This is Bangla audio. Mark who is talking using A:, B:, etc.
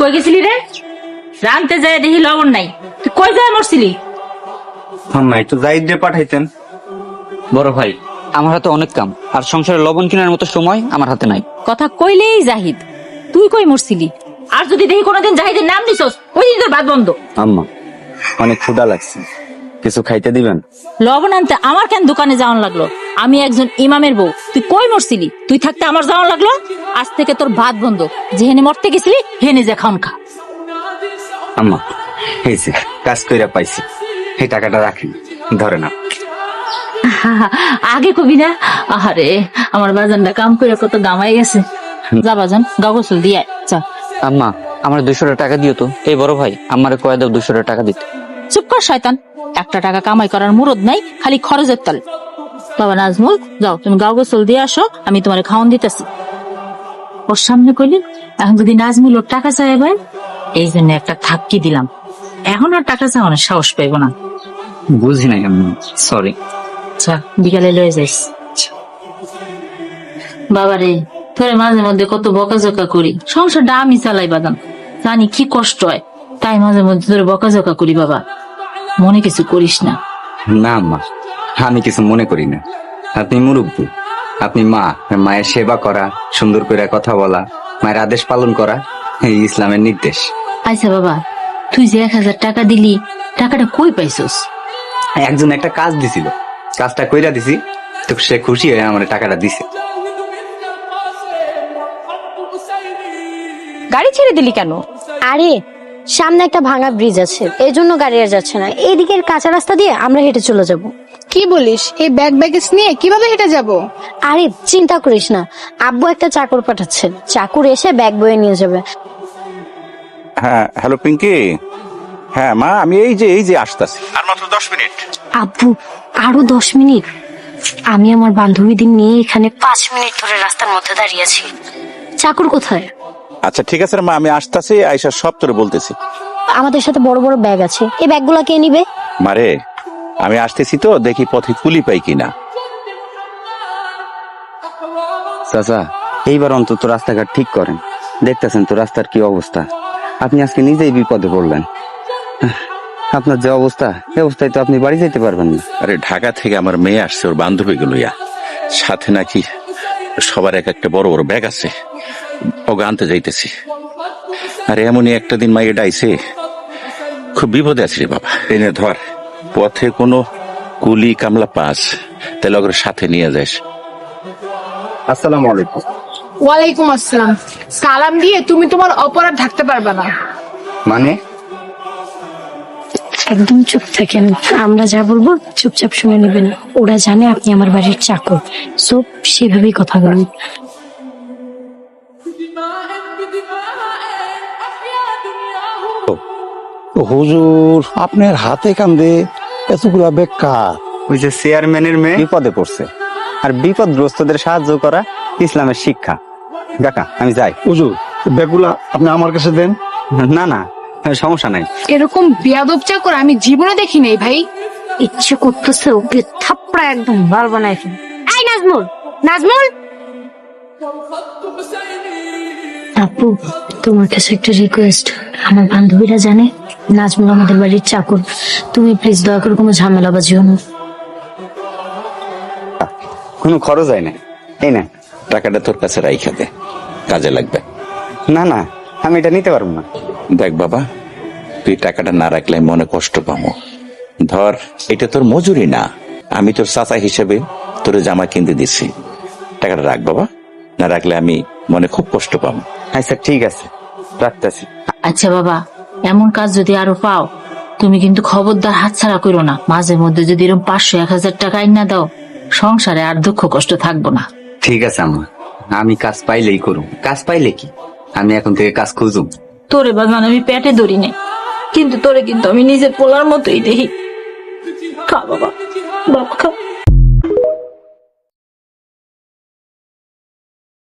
A: কই গেছিলি রে? রানতে যায় দেখি লবণ নাই। তুই কই যায় মরছিলি?
B: আম্মা একটু জাহিদ দিয়ে পাঠাইতেন।
C: বড় ভাই আমার হাতে অনেক কাম আর সংসারে লবণ কেনার মতো সময় আমার হাতে নাই।
A: কথা কইলেই জাহিদ। তুই কই মরছিলি? আর যদি দেখি কোনোদিন জাহিদের নাম নিছস ওই দিন তোর বাদ বন্ধ।
B: আম্মা অনেক ক্ষুধা লাগছে। কিছু খাইতে দিবেন?
A: লবণ আনতে আমার কেন দোকানে যাওয়ান লাগল? আমি একজন ইমামের বউ। তুই কই মরছিলি? তুই থাকতে আমার যাওয়ান লাগল? আজ থেকে তোর ভাত বন্ধ। যেহেনে মরতে গেছিলি হেনে যে খাওন খা।
B: আম্মা এই যে কাজ কইরা পাইছি। এই টাকাটা রাখেন ধরে না
A: আগে কবি না? আরে আমার বাজানটা কাম কত গামাই গেছে। যা বাজান গা গোসল দিয়ে চা
C: আম্মা আমার দুশো টাকা দিও তো। এই বড় ভাই আমার কয়ে দাও দুশো টাকা দিতে।
A: চুপ কর শয়তান। একটা টাকা কামাই করার মুরদ নাই খালি খরচের তাল। বাবা নাজমুল যাও তুমি গাও গোসল দিয়ে আসো আমি তোমার খাওয়ান দিতেছি। ওর সামনে কইলি এখন যদি নাজমুল ওর টাকা চাইবেন এই জন্য একটা থাপকি দিলাম। এখন আর টাকা চাওয়ানোর সাহস পাইব না।
C: বুঝি নাই আম্মা সরি
A: আচ্ছা বিকালে লয়ে যাইস বাবারে তোরে মাঝে মধ্যে কত বকাঝকা করি। সংসারটা আমি চালাই বাদাম। জানি কি কষ্ট হয় তাই মাঝে মধ্যে তোরে বকাঝকা করি বাবা। মনে কিছু করিস না।
B: না মা আমি কিছু মনে করি না। আপনি মুরব্বী। আপনি মা মায়ের সেবা করা সুন্দর করে কথা বলা মায়ের আদেশ পালন করা এই ইসলামের নির্দেশ।
A: আচ্ছা বাবা তুই যে এক হাজার টাকা দিলি টাকাটা কই পাইছস?
B: একজন একটা কাজ দিছিল। কাজটা কইরা দিছি তো সে খুশি হয়ে আমার টাকাটা দিছে।
D: গাড়ি ছেড়ে দিলি কেন?
E: আরে সামনে একটা ভাঙা ব্রিজ আছে এই জন্য গাড়ি আর যাচ্ছে না। এইদিকের কাঁচা রাস্তা দিয়ে আমরা হেঁটে চলে যাব।
D: কি বলিস? এই ব্যাগ ব্যাগেজ নিয়ে কীভাবে হেঁটে যাব?
E: আরে চিন্তা করিস না। আব্বু একটা চাকর পাঠাচ্ছেন চাকুর এসে ব্যাগ বয়ে নিয়ে যাবে।
F: হ্যাঁ হ্যালো পিঙ্কি। হ্যাঁ মা আমি এই যে এই যে আসতেছি। আর মাত্র দশ মিনিট।
E: আব্বু আরও দশ মিনিট? আমি আমার বান্ধবীদের নিয়ে এখানে পাঁচ মিনিট ধরে রাস্তার মধ্যে দাঁড়িয়েছি চাকুর কোথায়?
F: আচ্ছা ঠিক আছে মা আমি আসতেছি আইসা সব তোরে বলতেছি।
E: আমাদের সাথে বড় বড় ব্যাগ আছে। এই ব্যাগগুলো কে নিবে?
F: মারে আমি আসতেছি তো দেখি পথে কুলি পাই কিনা।
B: চাচা, এইবার অন্তত রাস্তাঘাট ঠিক করেন। দেখতেছেন তো রাস্তার কি অবস্থা। আপনি আজকে নিজেই বিপদে পড়লেন। আপনার যে অবস্থা এই অবস্থায় তো আপনি বাড়ি যেতে পারবেন না।
F: আরে, ঢাকা থেকে আমার মেয়ে আসছে, ওর বান্ধবী গুলোইয়া সাথে নাকি সবার এক একটা বড় বড় ব্যাগ আছে। ওকে আনতে যাইতেছি। আর, এমনই একটা দিন মাইয়ে ডাইছে। খুব বিপদে আছি রে বাবা। এনে ধর, পথে কোনো কুলি কামলা পাস, তাহলে ওকে সাথে নিয়ে যাস।
B: আসসালামু আলাইকুম।
D: ওয়ালাইকুম আসসালাম। সালাম দিয়ে তুমি তোমার অপরাধ ঢাকতে পারবে না।
B: মানে?
E: একদম চুপ থাকেন। আমরা যা বলব চুপচাপ শুনে নেবেন। ওরা জানে আপনি আমার বাড়ির চাকর। সো সেভাবেই কথা বলুন।
G: হুজুর আপনার হাতে কান্দে এতগুলা বেকার
B: ওই যে চেয়ারম্যানের মেয়ে বিপদে পড়ছে। আর বিপদগ্রস্তদের সাহায্য করা ইসলামের শিক্ষা। কাকা আমি যাই।
G: হুজুর ব্যাগগুলা আপনি আমার কাছে দেন।
B: না না সমস্যা নাই।
D: এরকম বেয়াদব চাকর আমি জীবনে দেখি নাই ভাই।
E: ইচ্ছে করতেছে ওকে থাপড়া একদম ভালো বানায় ফেল। এই নাজমুল নাজমুল! আপু তোমার কাছে একটা রিকোয়েস্ট আমার বান্ধবীরা জানে নাজমুল আমাদের বাড়ির চাকর। তুমি প্লিজ দয়া করে কোনো ঝামেলা বাজিও না।
B: কোনো খরচ হয় না। এই না
F: টাকাটা তোর কাছে রাইখা দে কাজে লাগবে।
B: না না আমি এটা নিতে পারব না।
F: দেখ বাবা তুই টাকাটা না রাখলে আমি মনে কষ্ট পাবো। ধর এটা তোর মজুরি না। আমি তোর চাচা হিসেবে তোর জামা কিনতে দিছি। টাকাটা রাখ বাবা না রাখলে আমি মনে খুব কষ্ট পাবো।
B: আচ্ছা ঠিক আছে। রাখতেছি।
A: আচ্ছা বাবা এমন কাজ যদি আরও পাও তুমি কিন্তু খবরদার হাতছাড়া করো না। মাঝে মধ্যে যদি এরকম পাঁচশো এক হাজার টাকা না দাও সংসারে আর দুঃখ কষ্ট থাকব না।
B: ঠিক আছে আম্মা। আমি কাজ পাইলেই করুম। কাজ পাইলে কি? আমি এখন থেকে কাজ খুঁজুম।
A: তোরে বাগান আমি পেটে ধরি নাই। কিন্তু তোরে কিন্তু আমি নিজের পোলার মতোই দেখি। খা বাবা বাবা খা।